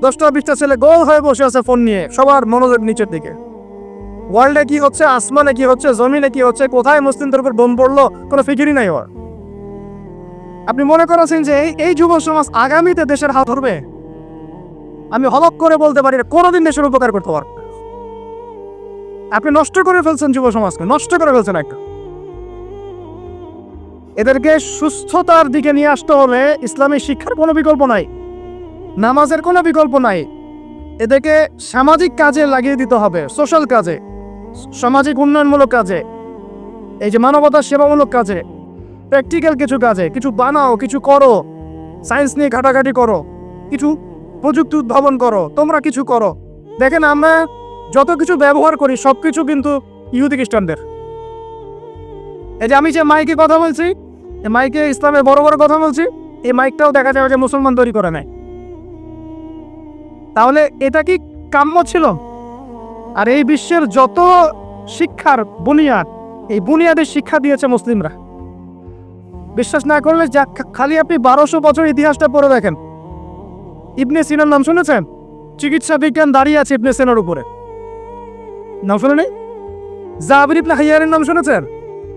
দশটা বিশটা ছেলে গোল হয়ে বসে আছে ফোন নিয়ে, সবার মনোযোগ নিচের দিকে। ওয়ার্ল্ডে কি হচ্ছে, আসমানে কি হচ্ছে, জমিনে কি হচ্ছে, কোথায় মুসলিমদের উপর বোম পড়ল, কোনো ফিকিরই নাই ওর। আপনি মনে করেছেন যে এই- যুব সমাজ আগামীতে দেশের হাত ধরবে? আমি হলক করে বলতে পারি, কোনোদিন দেশের উপকার করতে পারবে আপনি নষ্ট করে ফেলছেন যুব সমাজকে, নষ্ট করে ফেলছেন একটা। এদেরকে সুস্থতার দিকে নিয়ে আসতে হলে ইসলামী শিক্ষার কোনো বিকল্প নাই। নামাজের কোনো বিকল্প নাই। এদেরকে সামাজিক কাজে লাগিয়ে দিতে হবে সোশ্যাল কাজে, সামাজিক উন্নয়নমূলক কাজে, এই যে মানবতার সেবামূলক কাজে প্র্যাকটিক্যাল কিছু কাজে, কিছু বানাও, কিছু করো সায়েন্স নিয়ে ঘাটাঘাটি করো, কিছু প্রযুক্তি উদ্ভাবন করো, তোমরা কিছু করো। দেখেন আমরা যত কিছু ব্যবহার করি সব কিছু কিন্তু ইহুদি খ্রিস্টানদের। এই যে আমি যে মাইকে কথা বলছি মাইকে ইসলামের বড় বড় কথা বলছি, এই মাইকটাও দেখা যাবে যে মুসলমান তৈরি করে নেয়। তাহলে এটা কি কাম্য ছিল? আর এই বিশ্বের যত শিক্ষার বুনিয়াদ, এই বুনিয়াদের শিক্ষা দিয়েছে মুসলিমরা। বিশ্বাস না করলে যা খালি আপনি বারোশো বছর ইতিহাসটা পড়ে দেখেন। ইবনে সিনার নাম শুনেছেন? চিকিৎসা বিজ্ঞান দাঁড়িয়ে আছে ইবনে সিনার উপরে। নাম শুনে জাবির ইবনে হাইয়ারের নাম শুনেছেন?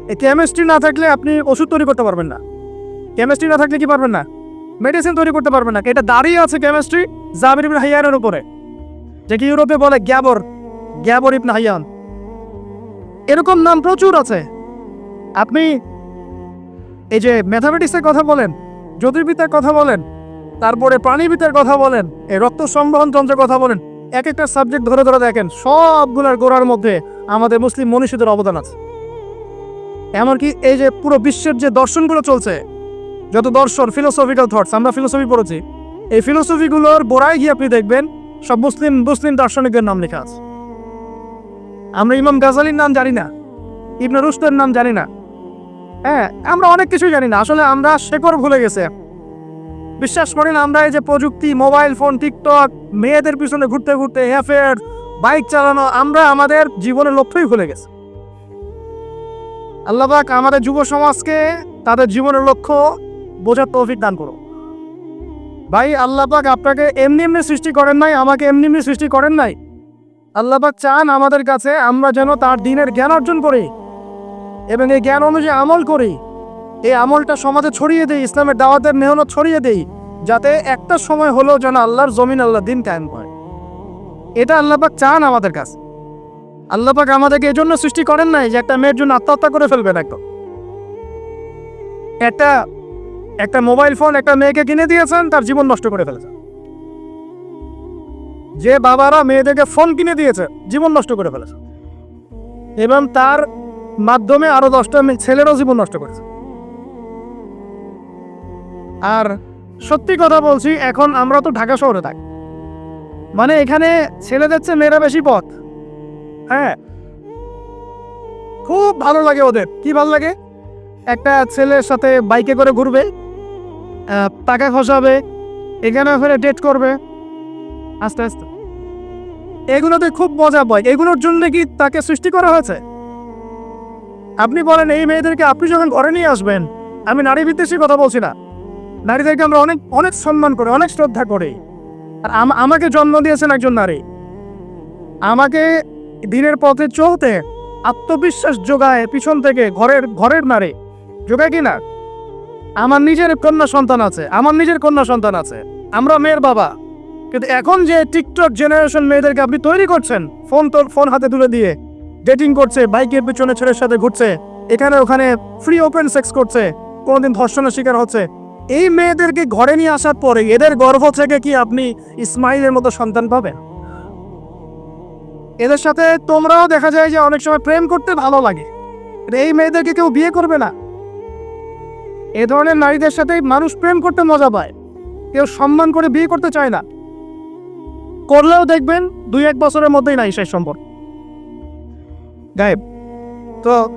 এই কেমিস্ট্রি না থাকলে আপনি ওষুধ তৈরি করতে পারবেন না। কেমিস্ট্রি না থাকলে কি পারবেন না? মেডিসিন তৈরি করতে পারবেন না এটা দাঁড়িয়ে আছে কেমিস্ট্রি জাবির ইবনে হাইয়ানের উপরে। যে কি ইউরোপে বলে গ্যাবর গ্যাবর ইবনে হাইয়ান। এরকম নাম প্রচুর আছে। আপনি এই যে ম্যাথামেটিক্সের কথা বলেন, জ্যোতির্বিদ্যার কথা বলেন, তারপরে প্রাণীবিদ্যার কথা বলেন, এই রক্ত সংবহন তন্ত্রের কথা বলেন, এক একটা সাবজেক্ট ধরে ধরে দেখেন, সবগুলোর গোড়ার মধ্যে আমাদের মুসলিম মনীষীদের অবদান আছে। এমনকি এই যে পুরো বিশ্বের যে দর্শনগুলো চলছে যত দর্শন ফিলোসফিক্যাল থটস আমরা ফিলোসফি পড়েছি। এই ফিলোসফিগুলোর গোড়ায় গিয়ে আপনি দেখবেন, সব মুসলিম মুসলিম দার্শনিকদের নাম লেখা আছে। আমরা ইমাম গাজালির নাম জানি না, ইবনে রুশদের নাম জানি না। হ্যাঁ আমরা অনেক কিছুই জানি না, আসলে আমরা শেকড় ভুলে গেছে বিশ্বাস করেন, আমরা এই যে প্রযুক্তি, মোবাইল ফোন, টিকটক, মেয়েদের পিছনে ঘুরতে ঘুরতে অ্যাফেয়ার বাইক চালানো, আমরা আমাদের জীবনের লক্ষ্যই ভুলে গেছি। আল্লাহবাক আমাদের যুব সমাজকে তাদের জীবনের লক্ষ্য বোঝার তৌফিক দান করো। ভাই আল্লাহবাক আপনাকে এমনি এমনি সৃষ্টি করেন নাই, আমাকে এমনি এমনি সৃষ্টি করেন নাই। আল্লাহবাক চান আমাদের কাছে আমরা যেন তার দিনের জ্ঞান অর্জন করি এবং এই জ্ঞান অনুযায়ী আমল করি। এই আমলটা সমাজে ছড়িয়ে দেই, ইসলামের দাওয়াতের মেহনত ছড়িয়ে দেই, যাতে একটা সময় হলেও যেন আল্লাহর জমিন আল্লাহ দিন কায়েম করে। এটা আল্লাপাক চান আমাদের কাছে। আল্লাপাক আমাদেরকে এই জন্য সৃষ্টি করেন নাই যে একটা মেয়ের জন্য আত্মহত্যা করে ফেলবেন একদম। একটা একটা মোবাইল ফোন একটা মেয়েকে কিনে দিয়েছেন, তার জীবন নষ্ট করে ফেলেছে যে বাবারা মেয়েদেরকে ফোন কিনে দিয়েছে, জীবন নষ্ট করে ফেলেছে এবং তার মাধ্যমে আরও দশটা ছেলেরও জীবন নষ্ট করেছে। আর সত্যি কথা বলছি, এখন আমরা তো ঢাকা শহরে থাকি। মানে এখানে ছেলেদের চেয়ে মেয়েরা বেশি পথ। হ্যাঁ। খুব ভালো লাগে ওদের। কি ভালো লাগে? একটা ছেলের সাথে বাইকে করে ঘুরবে টাকা খসাবে, এখানে ওখানে ডেট করবে। আস্তে আস্তে। এগুলোতে খুব মজা পায়। এগুলোর জন্য কি তাকে সৃষ্টি করা হয়েছে? আপনি বলেন, এই মেয়েদেরকে আপনি যখন ঘরে নিয়ে আসবেন, আমি নারী বিদ্বেষী কথা বলছি না। নারীদেরকে আমরা অনেক অনেক সম্মান করি, অনেক শ্রদ্ধা করি। আর আম- আমাকে জন্ম দিয়েছেন একজন নারী। আমাকে দিনের পথে চলতে আত্মবিশ্বাস যোগায় পিছন থেকে ঘরের ঘরের নারী। যোগায় কি না? আমার নিজের কন্যা সন্তান আছে, আমার নিজের কন্যা সন্তান আছে, আমরা মেয়ের বাবা। কিন্তু এখন যে টিকটক জেনারেশন মেয়েদেরকে আপনি তৈরি করছেন, ফোন তোর ফোন হাতে তুলে দিয়ে ডেটিং করছে, বাইকের পিছনে ছেলের সাথে ঘুরছে, এখানে ওখানে ফ্রি ওপেন সেক্স করছে, কোনোদিন ধর্ষণের শিকার হচ্ছে, এই মেয়েদেরকে ঘরে নিয়ে আসার পরে এদের গর্ভ থেকে কি আপনি ইসমাইলের মতো সন্তান পাবেন? এদের সাথে তোমরাও দেখা যায় যে অনেক সময় প্রেম করতে ভালো লাগে। এই মেয়েদেরকে কেউ বিয়ে করবে না। এ ধরনের নারীদের সাথে মানুষ প্রেম করতে মজা পায়। কেউ সম্মান করে বিয়ে করতে চায় না। করলেও দেখবেন দুই এক বছরের মধ্যেই নাই সেই সম্পর্ক। গায়েব, তো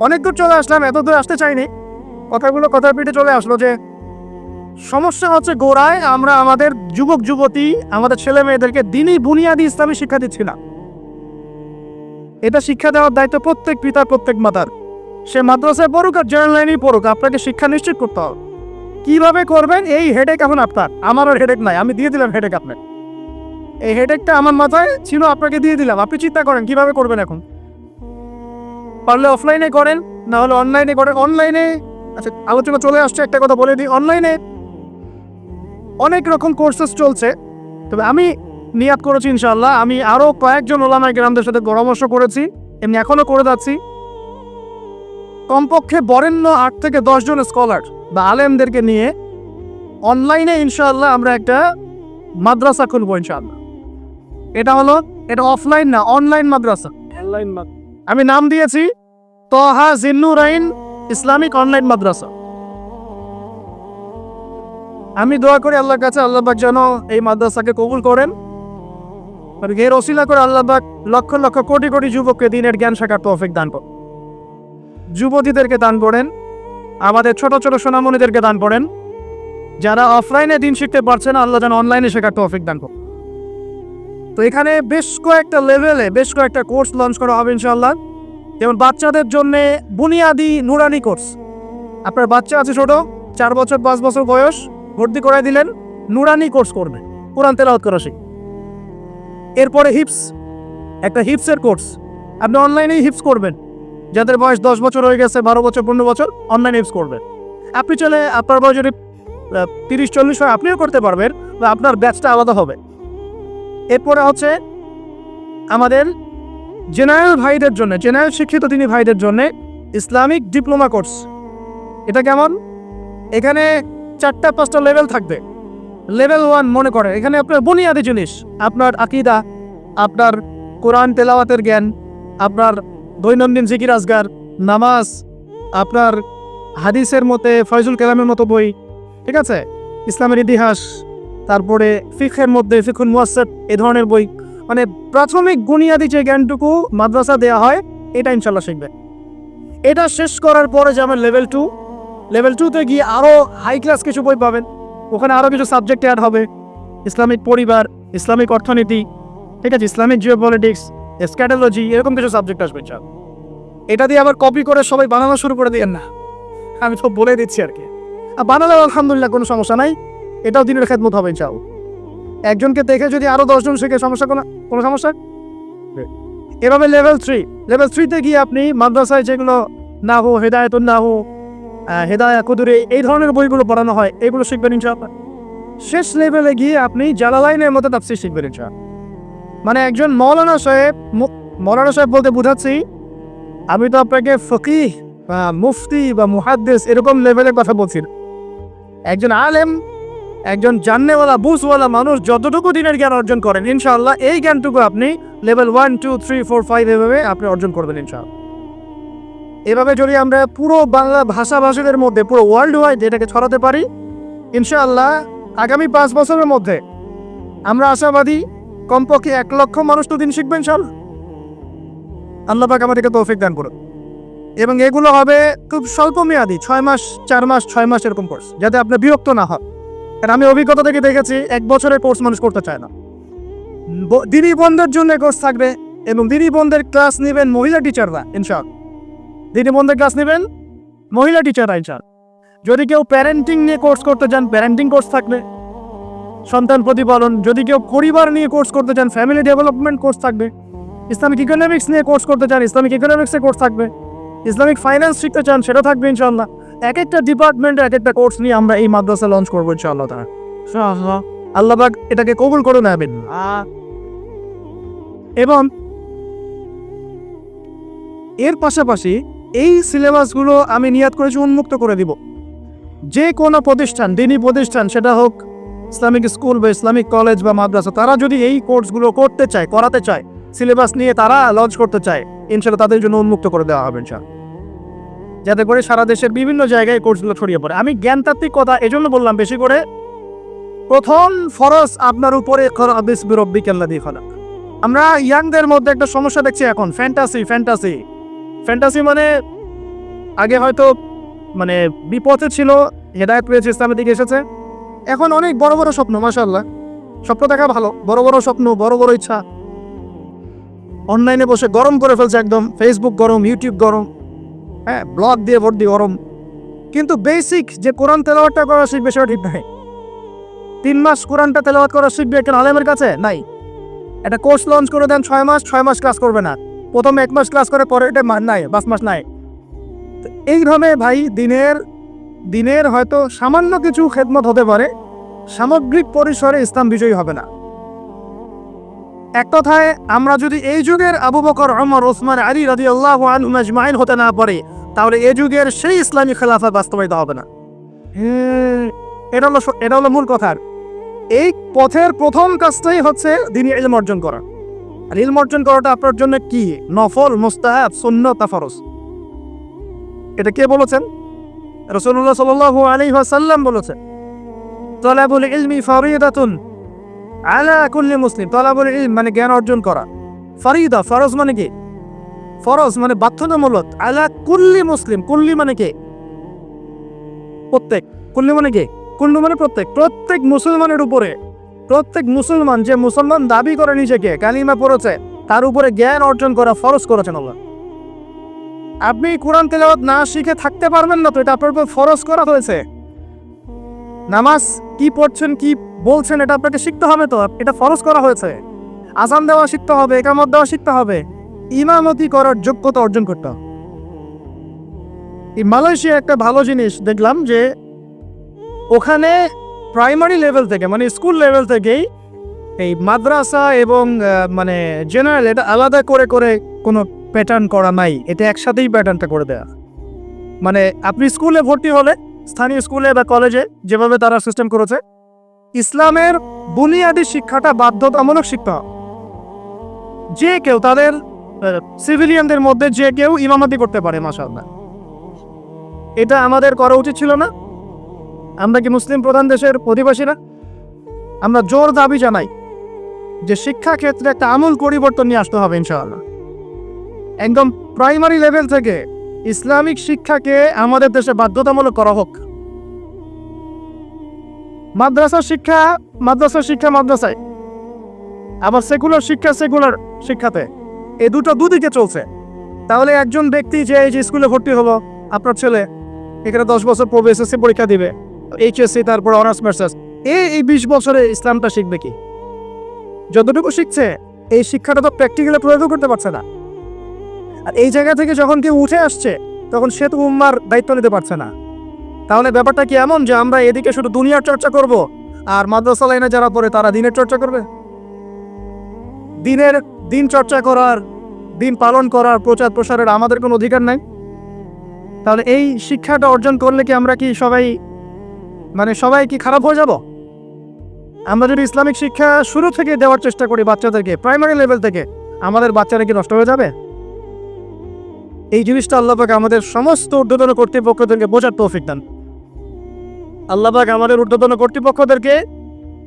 অনেক দূর চলে আসলাম, এত দূর আসতে চাইনি। কথাগুলো কথার পিঠে চলে আসলো যে, সমস্যা হচ্ছে গোড়ায় আমরা আমাদের যুবক, যুবতী, আমাদের ছেলে মেয়েদেরকে দিনই বুনিয়াদি ইসলামী শিক্ষা দিচ্ছি না। এটা শিক্ষা দেওয়ার দায়িত্ব প্রত্যেক পিতার, প্রত্যেক মাতার। সে মাদ্রাসায় পড়ুক আর জেনারেল লাইনেই পড়ুক, আপনাকে শিক্ষা নিশ্চিত করতে হবে। কীভাবে করবেন? এই হেডেক এখন আপনার। আমারও হেডেক নাই, আমি দিয়ে দিলাম হেডেক আপনার এই হেডেকটা আমার মাথায় ছিল, আপনাকে দিয়ে দিলাম। আপনি চিন্তা করেন, কীভাবে করবেন এখন? পারলে অফলাইনে করেন, না হলে অনলাইনে করেন। অনলাইনে আচ্ছা আলোচনা চলে আসছে, একটা কথা বলে দিই। অনলাইনে অনেক রকম কোর্সেস চলছে। তবে আমি নিয়াত করেছি ইনশাল্লাহ আমি আরও কয়েকজন ওলামাই গ্রামদের সাথে পরামর্শ করেছি। এমনি এখনও করে যাচ্ছি। কমপক্ষে বরেণ্য আট থেকে দশজন স্কলার বা আলেমদেরকে নিয়ে অনলাইনে ইনশাআল্লাহ আমরা একটা মাদ্রাসা খুলবো ইনশাআল্লাহ। এটা হলো এটা অফলাইন না অনলাইন মাদ্রাসা। অনলাইন আমি নাম দিয়েছি তহা জিন্নুরাইন ইসলামিক অনলাইন মাদ্রাসা। আমি দোয়া করি আল্লাহর কাছে আল্লাহ পাক যেন এই মাদ্রাসাকে কবুল করেন। আর এর অশিলা করে আল্লাহ পাক লক্ষ লক্ষ কোটি কোটি যুবককে দিনের জ্ঞান শেখার তৌফিক দান করেন। যুবতীদেরকে দান করেন, আমাদের ছোট ছোট সোনামণিদেরকে দান করেন। যারা অফলাইনে দিন শিখতে পারছে না, আল্লাহ যেন অনলাইনে শেখার তৌফিক দান করেন। তো এখানে বেশ কয়েকটা লেভেলে বেশ কয়েকটা কোর্স লঞ্চ করা হবে ইনশাল্লাহ যেমন বাচ্চাদের জন্য বুনিয়াদি নুরানি কোর্স আপনার বাচ্চা আছে ছোট, চার বছর, পাঁচ বছর বয়স, ভর্তি করাই দিলেন, নুরানি কোর্স করবে। কোরআন তেলাওয়াত করা শিখ এরপরে হিপস একটা হিপসের কোর্স আপনি অনলাইনেই হিপস করবেন। যাদের বয়স দশ বছর হয়ে গেছে, বারো বছর, পনেরো বছর অনলাইন হিপস করবেন আপনি চলে আপনার বয়স যদি তিরিশ, চল্লিশ হয়, আপনিও করতে পারবেন, বা আপনার ব্যাচটা আলাদা হবে। এরপরে হচ্ছে আমাদের জেনারেল ভাইদের জন্য জেনারেল শিক্ষিত তিনি ভাইদের জন্য ইসলামিক ডিপ্লোমা কোর্স এটা কেমন? এখানে চারটা, পাঁচটা লেভেল থাকবে। লেভেল ওয়ান মনে করে, এখানে আপনার বুনিয়াদি জিনিস, আপনার আকিদা, আপনার কোরআন তেলাওয়াতের জ্ঞান, আপনার দৈনন্দিন জিকির, আজগার, নামাজ, আপনার হাদিসের মতে ফয়জুল কালামের মতো বই, ঠিক আছে? ইসলামের ইতিহাস, তারপরে ফিখের মধ্যে ফিখুল মুয়াসেদ এ ধরনের বই। মানে প্রাথমিক বুনিয়াদি যে জ্ঞানটুকু মাদ্রাসা দেওয়া হয়, এটা ইনশাল্লাহ শিখবে এটা শেষ করার পরে যাবেন লেভেল টু লেভেল টুতে গিয়ে আরও হাই ক্লাস কিছু বই পাবেন। ওখানে আরও কিছু সাবজেক্ট অ্যাড হবে। ইসলামিক পরিবার, ইসলামিক অর্থনীতি, ঠিক আছে? ইসলামিক জিও পলিটিক্স স্ক্যাটোলজি এরকম কিছু সাবজেক্ট আসবে চাল এটা দিয়ে আবার কপি করে সবাই বানানো শুরু করে দিয়েন না। আমি তো বলে দিচ্ছি আর কি। আর বানালেও আলহামদুলিল্লাহ কোনো সমস্যা নাই। এটাও দিনের খেদমত হবে, চাও। একজনকে দেখে যদি আরও দশজন শেখে, সমস্যা কোনো কোনো সমস্যা? এভাবে লেভেল থ্রি লেভেল থ্রিতে গিয়ে আপনি মাদ্রাসায় যেগুলো না হো হেদায়তুন না হো হেদায়া, কুদুরে, এই ধরনের বইগুলো পড়ানো হয়, এগুলো শিখবেন, ইনশাআল্লাহ। শেষ লেভেলে গিয়ে আপনি জালালাইনের মতো তাফসির শিখবেন, ইনশাআল্লাহ। মানে একজন মৌলানা সাহেব মৌলানা সাহেব বলতে বুঝাচ্ছি, আমি তো আপনাকে ফকিহ বা মুফতি বা মুহাদ্দিস এরকম লেভেলের কথা বলছি একজন আলেম, একজন জাননেওয়ালা বুঝওয়ালা মানুষ যতটুকু দিনের জ্ঞান অর্জন করেন, ইনশাআল্লাহ এই জ্ঞানটুকু আপনি level one two three four five এভাবে আপনি অর্জন করবেন ইনশাআল্লাহ। এভাবে যদি আমরা পুরো বাংলা ভাষাভাষীদের মধ্যে, পুরো ওয়ার্ল্ড ওয়াইড এটাকে ছড়াতে পারি, ইনশাআল্লাহ আগামী পাঁচ বছরের মধ্যে আমরা আশাবাদী কমপক্ষে এক লক্ষ মানুষ তো দিন শিখবেন সব আল্লাহ পাক আমাদেরকে তৌফিক দান করুন এবং এগুলো হবে খুব স্বল্প মেয়াদি, ছয় মাস, চার মাস, ছয় মাস এরকম কোর্স যাতে আপনার বিরক্ত না হয় কারণ আমি অভিজ্ঞতা থেকে দেখেছি, এক বছরের কোর্স মানুষ করতে চায় না। দিনী বন্ধের জন্য কোর্স থাকবে, এবং দিনী বন্ধের ক্লাস নেবেন মহিলা টিচাররা ইনশাল দিনী বন্ধের ক্লাস নেবেন মহিলা টিচাররা ইনশাল যদি কেউ প্যারেন্টিং নিয়ে কোর্স করতে চান প্যারেন্টিং কোর্স থাকবে। সন্তান প্রতিপালন যদি কেউ পরিবার নিয়ে কোর্স করতে চান ফ্যামিলি ডেভেলপমেন্ট কোর্স থাকবে। ইসলামিক ইকোনমিক্স নিয়ে কোর্স করতে চান ইসলামিক ইকোনমিক্সে কোর্স থাকবে। ইসলামিক ফাইন্যান্স শিখতে চান সেটা থাকবে ইনশাল্লাহ এক একটা ডিপার্টমেন্টে এক একটা কোর্স নিয়ে আমরা এই মাদ্রাসা লঞ্চ করব ইনশাআল্লাহ তারা আল্লাহ পাক এটাকে কবুল করে নেবেন এবং এর পাশাপাশি এই সিলেবাসগুলো আমি নিয়াত করেছি উন্মুক্ত করে দিব। যে কোনো প্রতিষ্ঠান দিনী প্রতিষ্ঠান সেটা হোক ইসলামিক স্কুল বা ইসলামিক কলেজ বা মাদ্রাসা, তারা যদি এই কোর্সগুলো করতে চায়, করাতে চায়, সিলেবাস নিয়ে তারা লঞ্চ করতে চায় ইনশাল্লাহ তাদের জন্য উন্মুক্ত করে দেওয়া হবে ইনশাল্লাহ যাতে করে সারা দেশের বিভিন্ন জায়গায় কোর্সগুলো ছড়িয়ে পড়ে। আমি জ্ঞানতাত্ত্বিক কথা এজন্য বললাম বেশি করে, প্রথম ফরজ আপনার উপরে আমরা ইয়াংদের মধ্যে একটা সমস্যা দেখছি এখন ফ্যান্টাসি ফ্যান্টাসি ফ্যান্টাসি মানে আগে হয়তো মানে বিপথে ছিল, হেদায়ত পেয়েছে, ইসলামের দিকে এসেছে। এখন অনেক বড় বড় স্বপ্ন মাশাল্লাহ স্বপ্ন দেখা ভালো, বড় বড় স্বপ্ন, বড় বড় ইচ্ছা। অনলাইনে বসে গরম করে ফেলছে একদম ফেসবুক গরম ইউটিউব গরম হ্যাঁ ব্লগ দিয়ে দিয়ে গরম। কিন্তু বেসিক যে কোরআন তেলাওয়াতটা করা শিখবে সেটা ঠিক নাই তিন মাস কোরআনটা তেলাওয়াত করা শিখবে একটা আলেমের কাছে? নাই। একটা কোর্স লঞ্চ করে দেন ছয় মাস ছয় মাস ক্লাস করবে না। প্রথম এক মাস ক্লাস করে পরে এটা নাই, পাঁচ মাস নাই। এইভাবে ভাই দিনের দিনের হয়তো সামান্য কিছু খেদমত হতে পারে, সামগ্রিক পরিসরে ইসলাম বিজয়ী হবে না। এক কথায়, আমরা যদি এই যুগের আবু বকর অমর ওসমান আলী রাজি আল্লাহ আজমাইন হতে না পারে, তাহলে এই যুগের সেই ইসলামী খেলাফা বাস্তবায়িত হবে না। এটা হলো এটা হলো মূল কথার এই পথের প্রথম কাজটাই হচ্ছে দিনী ইলম অর্জন করা। আর ইলম অর্জন করাটা আপনার জন্য কি? নফল, মুস্তাহাব, সুন্নত ফরজ? এটা কে বলেছেন? রসুল্লাহ ওয়াসাল্লাম বলেছেন তলাবুল ইলমি আলা কুল্লি মুসলিম। তলাবুল ইলম মানে জ্ঞান অর্জন করা। ফরজ মানে কি? ফরজ মানে বাধ্যতামূলক। আলা কুল্লি মুসলিম, কুল্লি মানে কি? প্রত্যেক। কুল্লি মানে কি? কুল্লু মানে প্রত্যেক। প্রত্যেক মুসলমানের উপরে, প্রত্যেক মুসলমান যে মুসলমান দাবি করে নিজেকে, কালিমা পড়েছে, তার উপরে জ্ঞান অর্জন করা ফরজ করেছেন আল্লাহ। আপনি কোরআন তেলাওয়াত না শিখে থাকতে পারবেন না তো, এটা আপনার উপর ফরজ করা হয়েছে। নামাজ কি পড়ছেন, কি বলছেন, এটা আপনাকে শিখতে হবে তো, এটা ফরজ করা হয়েছে। আজান দেওয়া শিখতে হবে, একামত দেওয়া শিখতে হবে। ইমামতি করার যোগ্যতা অর্জন করতে হবে। এই মালয়েশিয়া একটা ভালো জিনিস দেখলাম যে, ওখানে প্রাইমারি লেভেল থেকে মানে স্কুল লেভেল থেকেই এই মাদ্রাসা এবং মানে জেনারেল এটা আলাদা করে করে কোনো প্যাটার্ন করা নাই এটা একসাথেই প্যাটার্নটা করে দেয়া। মানে আপনি স্কুলে ভর্তি হলে, স্থানীয় স্কুলে বা কলেজে যেভাবে তারা সিস্টেম করেছে, ইসলামের বুনিয়াদী শিক্ষাটা বাধ্যতামূলক হবে। যে কেউ তাদের সিভিলিয়ানদের মধ্যে যে কেউ ইমামাতি করতে পারে মাসাল্লাহ এটা আমাদের করা উচিত ছিল না। আমরা কি মুসলিম প্রধান দেশের অধিবাসীরা আমরা জোর দাবি জানাই যে শিক্ষা ক্ষেত্রে একটা আমূল পরিবর্তন নিয়ে আসতে হবে, ইনশাআল্লাহ। একদম প্রাইমারি লেভেল থেকে ইসলামিক শিক্ষাকে আমাদের দেশে বাধ্যতামূলক করা হোক। মাদ্রাসা শিক্ষা মাদ্রাসা শিক্ষা মাদ্রাসায়। আবার সেকুলার শিক্ষা সেকুলার শিক্ষাতে। এই দুটো দুদিকে চলছে। তাহলে একজন ব্যক্তি যে এই যে স্কুলে ভর্তি হলো, আপনার ছেলে, এখানে দশ বছর পড়বে এসএসসি পরীক্ষা দিবে এইচএসসি তারপর অনার্স মাস্টার্স এই এই বিশ বছরে ইসলামটা শিখবে কি? যতটুকু শিখছে, এই শিক্ষাটা তো প্র্যাকটিক্যালি প্রয়োগ করতে পারছে না। আর এই জায়গা থেকে যখন কেউ উঠে আসছে, তখন সে তো উম্মার দায়িত্ব নিতে পারছে না। তাহলে ব্যাপারটা কি এমন যে আমরা এদিকে শুধু দুনিয়ার চর্চা করব, আর মাদ্রাসা লাইনে যারা পড়ে, তারা দিনের চর্চা করবে? দিনের দিন চর্চা করার, দিন পালন করার, প্রচার প্রসারের আমাদের কোনো অধিকার নাই? তাহলে এই শিক্ষাটা অর্জন করলে কি আমরা কি সবাই মানে সবাই কি খারাপ হয়ে যাব? আমরা যদি ইসলামিক শিক্ষা শুরু থেকে দেওয়ার চেষ্টা করি বাচ্চাদেরকে প্রাইমারি লেভেল থেকে, আমাদের বাচ্চারা কি নষ্ট হয়ে যাবে? এই জিনিসটা আল্লাহবাক আমাদের সমস্ত ঊর্ধ্বতন কর্তৃপক্ষদেরকে বোঝার তৌফিক দেন। আল্লাহবাক আমাদের ঊর্ধ্বতন কর্তৃপক্ষদেরকে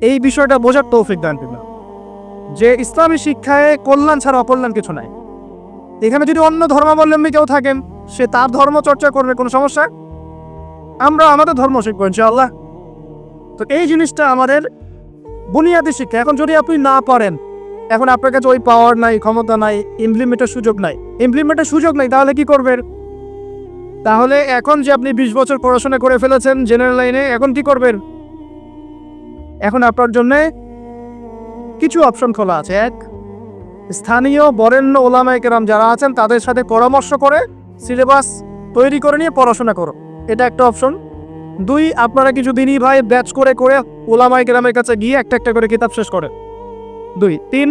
এই বিষয়টা বোঝার তৌফিক দেন কিনা যে ইসলামী শিক্ষায় কল্যাণ ছাড়া অকল্যাণ কিছু নাই। এখানে যদি অন্য ধর্মাবলম্বী কেউ থাকেন, সে তার ধর্ম চর্চা করবে, কোনো সমস্যা? আমরা আমাদের ধর্ম শিখব ইনশাআল্লাহ। তো এই জিনিসটা আমাদের বুনিয়াদী শিক্ষা। এখন যদি আপনি না পারেন, এখন আপনার কাছে ওই পাওয়ার নাই, ক্ষমতা নাই ইমপ্লিমেন্টের সুযোগ নাই। ইমপ্লিমেন্টের সুযোগ নাই, তাহলে কি করবেন? তাহলে এখন যে আপনি বিশ বছর পড়াশোনা করে ফেলেছেন জেনারেল লাইনে এখন কি করবেন? এখন আপনার জন্য কিছু অপশন খোলা আছে। এক, স্থানীয় বরেণ্য ওলামায় কেরাম যারা আছেন, তাদের সাথে পরামর্শ করে সিলেবাস তৈরি করে নিয়ে পড়াশোনা করো। এটা একটা অপশন দুই, আপনারা কিছু দিনই ভাই ব্যাচ করে করে ওলামাই গ্রামের কাছে গিয়ে একটা একটা করে কিতাব শেষ করে দুই, তিন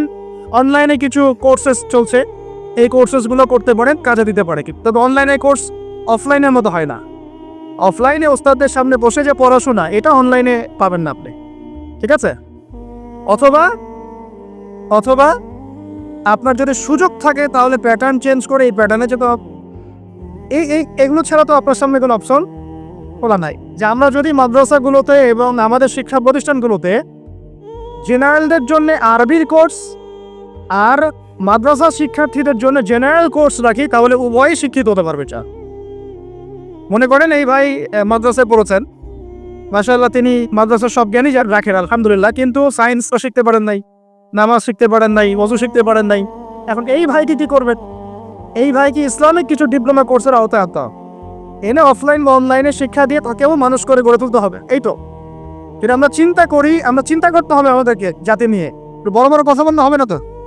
অনলাইনে কিছু কোর্সেস চলছে। এই কোর্সেসগুলো করতে পারেন, কাজে দিতে পারে কি তবে অনলাইনে কোর্স অফলাইনের মতো হয় না। অফলাইনে ওস্তাদদের সামনে বসে যে পড়াশোনা, এটা অনলাইনে পাবেন না আপনি। ঠিক আছে? অথবা অথবা আপনার যদি সুযোগ থাকে, তাহলে প্যাটার্ন চেঞ্জ করে এই প্যাটার্নে যেতে, এই এই, এগুলো ছাড়া তো আপনার সামনে কোনো অপশন খোলা নাই। যে আমরা যদি মাদ্রাসাগুলোতে এবং আমাদের শিক্ষা প্রতিষ্ঠানগুলোতে জেনারেলদের জন্য আরবির কোর্স আর মাদ্রাসা শিক্ষার্থীদের জন্য জেনারেল কোর্স রাখি, তাহলে উভয়ই শিক্ষিত হতে পারবে চা মনে করেন এই ভাই মাদ্রাসায় পড়েছেন। মাসাল্লাহ তিনি মাদ্রাসার সব জ্ঞানই যা- রাখেন, আলহামদুলিল্লাহ। কিন্তু সায়েন্স তো শিখতে পারেন নাই, নামাজ শিখতে পারেন নাই, অজু শিখতে পারেন নাই। এখন এই ভাইকে কি করবেন? এই ভাই কি ইসলামিক কিছু ডিপ্লোমা কোর্সের আওতায় আনতে এনে অফলাইন বা অনলাইনে শিক্ষা দিয়ে তাকেও মানুষ করে গড়ে তুলতে হবে, এই তো। যদি আমরা চিন্তা করি, আমরা চিন্তা করতে হবে আমাদেরকে, জাতি নিয়ে। বড় বড় কথা বলতে হবে না তো?